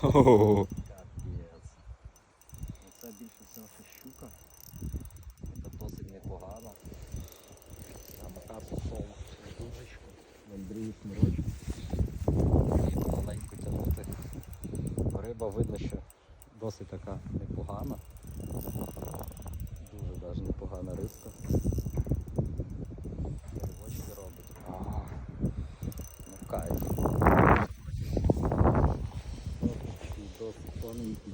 Хо-хо-хо. Капець. Це більше всього що щука. Це досить непогано. А пішов через дужечку. Другий смирочок. І тягнути. Риба видно, що досить така непогана. Дуже навіть непогана риска. Ривочки робить. Ну кайф. Досить тоненький.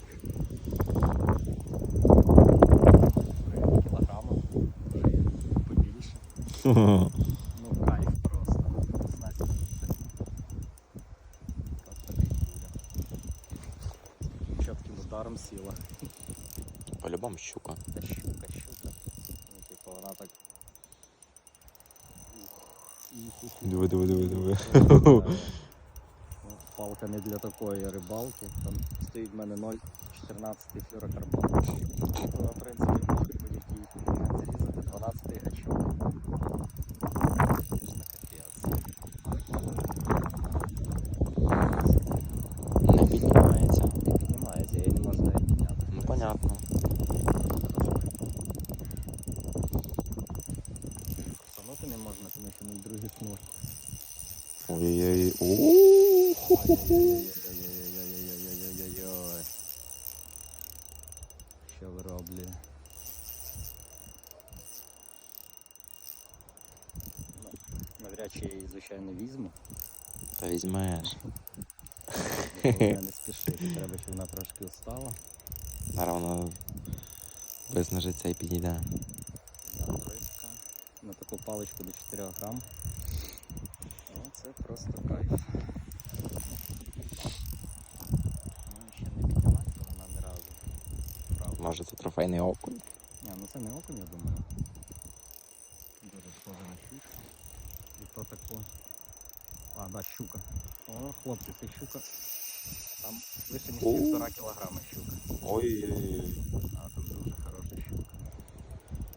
Кілограма, вже є побільше. Ну кайф просто. Знаєте, це от такий буде. Чітким ударом сіла. По-любому щука. Та щука, щука. Ну, типу, вона так. Ух, ух, ух, Диви, диви, диви, диви. Палка не для такої рибалки. Там стоїть в мене 0,14 флюрокарбон. Вона, в принципі, може будь-який зрізати 12 гачок. Не піднімається. Не піднімається, я не підняти. Ну понятно. Санути не можна, тому що другий шнур. Ой-ой-ой. Ху-ху-ху. Що ви роблі? Навряд чи я її, звичайно, візьму. Та візьмеш. Не спішити, треба, щоб вона трошки встала. Зараз вона виснажиться і підійде. Рибка. На таку паличку до 4 грам. Це просто кайф. Може це трофейний окунь? Ні, ну це не окунь, я думаю. Дуже схоже на щуку. І то таку. А, да, щука. О, хлопці, це щука. Там лише ніж півтора кілограма щука. Ой-ой-ой. А там дуже хороша щука.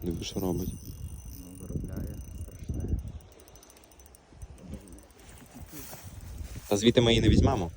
Диви, що робить. Ну, виробляє страшне. Та звідти ми її не візьмемо.